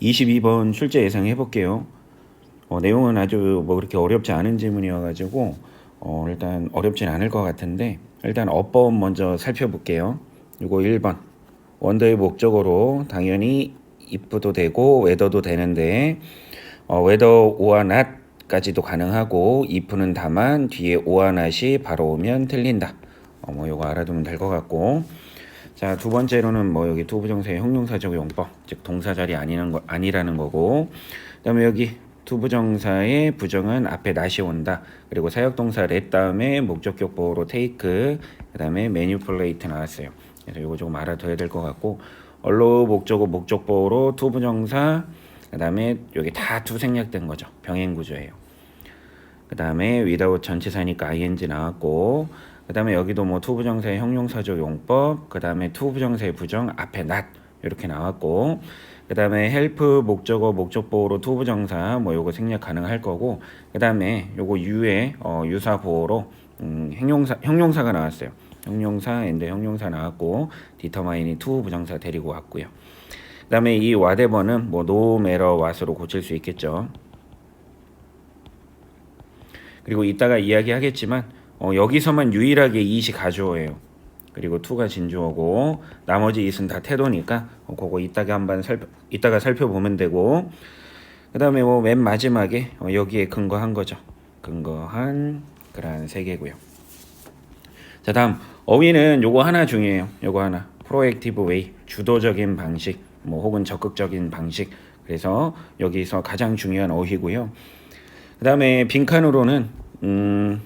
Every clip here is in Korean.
22번 출제 예상 해 볼게요. 어, 내용은 아주 뭐 그렇게 어렵지 않은 질문이어가지고 어, 일단 어렵진 않을 것 같은데 일단 어법 먼저 살펴볼게요. 이거 1번 원더의 목적어로 당연히 if도 되고 whether도 되는데 어, whether or not까지도 가능하고 if는 다만 뒤에 or not이 바로 오면 틀린다. 어, 뭐 이거 알아두면 될 것 같고 자, 두 번째로는 뭐 여기 투부정사의 형용사적 용법, 즉 동사절이 아니는 거, 아니라는 거고. 그다음에 여기 투부정사의 부정은 앞에 낫이 온다. 그리고 사역동사 let 다음에 목적격 보호로 take, 그다음에 manipulate 나왔어요. 그래서 이거 조금 알아둬야 될 것 같고. 언로 목적어 목적 보호로 투부정사, 그다음에 여기 다두 생략된 거죠. 병행 구조예요. 그다음에 without 전치사니까 ing 나왔고 그 다음에 여기도 뭐 투부정사의 형용사적 용법 그 다음에 투부정사의 부정 앞에 not 이렇게 나왔고 그 다음에 help 목적어 목적보호로 투부정사 뭐 요거 생략 가능할 거고 그 다음에 요거 유의 어, 유사 보호로 음, 형용사 형용사가 나왔어요. 형용사 엔드 형용사 나왔고 디터마인이 투 부정사 데리고 왔고요. 그 다음에 이 whatever는 뭐 no matter what으로 고칠 수 있겠죠. 그리고 이따가 이야기하겠지만 어, 여기서만 유일하게 이시 가주어예요. 그리고 투가 진주어고 나머지 이은 다 태도니까 어, 그거 이따가 한번 살펴 이따가 살펴보면 되고 그다음에 뭐 맨 마지막에 어, 여기에 근거한 거죠. 근거한 그러한 세 개고요. 자 다음 어휘는 요거 하나 중요해요. 요거 하나 프로액티브 웨이 주도적인 방식 뭐 혹은 적극적인 방식 그래서 여기서 가장 중요한 어휘고요. 그다음에 빈칸으로는 음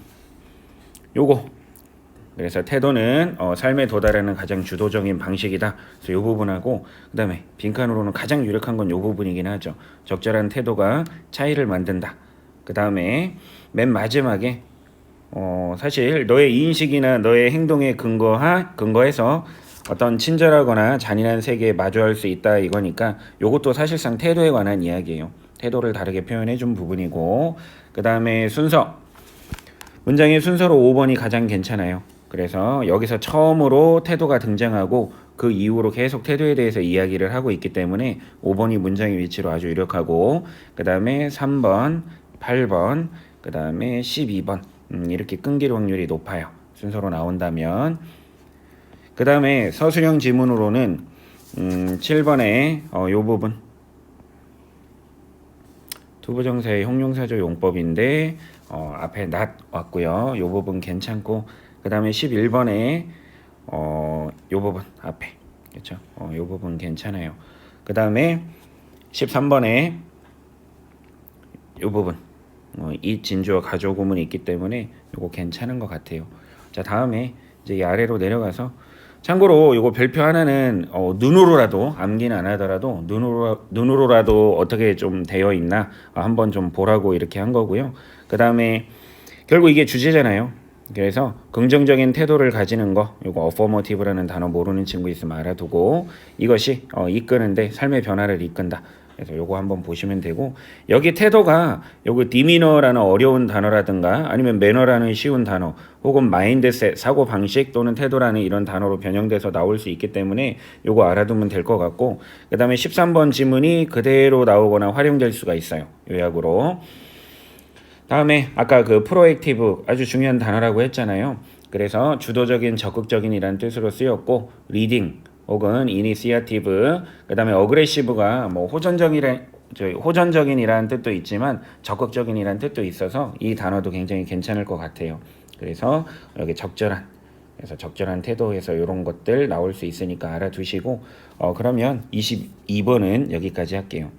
요거 그래서 태도는 어, 삶에 도달하는 가장 주도적인 방식이다. 그래서 요 부분하고 그다음에 빈칸으로는 가장 유력한 건 요 부분이긴 하죠. 적절한 태도가 차이를 만든다. 그다음에 맨 마지막에 어, 사실 너의 인식이나 너의 행동에 근거하 근거해서 어떤 친절하거나 잔인한 세계에 마주할 수 있다 이거니까 요것도 사실상 태도에 관한 이야기예요. 태도를 다르게 표현해 준 부분이고 그다음에 순서 문장의 순서로 5번이 가장 괜찮아요. 그래서 여기서 처음으로 태도가 등장하고 그 이후로 계속 태도에 대해서 이야기를 하고 있기 때문에 5번이 문장의 위치로 아주 유력하고 그 다음에 3번, 8번, 그 다음에 12번 음, 이렇게 끊길 확률이 높아요. 순서로 나온다면 그 다음에 서술형 지문으로는 음, 7번에 어, 요 부분 투부정사의 형용사조 용법인데 어, 앞에 not 왔고요. 요 부분 괜찮고 그 다음에 11번에 어, 요 부분 앞에 그렇죠? 어, 요 부분 괜찮아요. 그 다음에 13번에 요 부분 어, 이 진주어 가조 구문이 있기 때문에 요거 괜찮은 것 같아요. 자 다음에 이제 이 아래로 내려가서 참고로 요거 별표 하나는 어, 눈으로라도 암기는 안 하더라도 눈으로 눈으로라도 어떻게 좀 되어 있나 어, 한번 좀 보라고 이렇게 한 거고요. 그 다음에 결국 이게 주제잖아요. 그래서 긍정적인 태도를 가지는 거, 요거 affirmative라는 단어 모르는 친구 있으면 알아두고 이것이 어, 이끄는데 삶의 변화를 이끈다. 그래서 요거 한번 보시면 되고 여기 태도가 요거 디미너라는 어려운 단어라든가 아니면 매너라는 쉬운 단어 혹은 마인드셋 사고 방식 또는 태도라는 이런 단어로 변형돼서 나올 수 있기 때문에 요거 알아두면 될 것 같고 그다음에 13번 지문이 그대로 나오거나 활용될 수가 있어요. 요약으로 다음에 아까 그 프로액티브 아주 중요한 단어라고 했잖아요. 그래서 주도적인 적극적인이라는 뜻으로 쓰였고 리딩 혹은 이니시아티브 그다음에 어그레시브가 뭐 호전적이라 저 호전적인이라는 뜻도 있지만 적극적인이라는 뜻도 있어서 이 단어도 굉장히 괜찮을 것 같아요. 그래서 여기 적절한 그래서 적절한 태도에서 이런 것들 나올 수 있으니까 알아두시고 어 그러면 22번은 여기까지 할게요.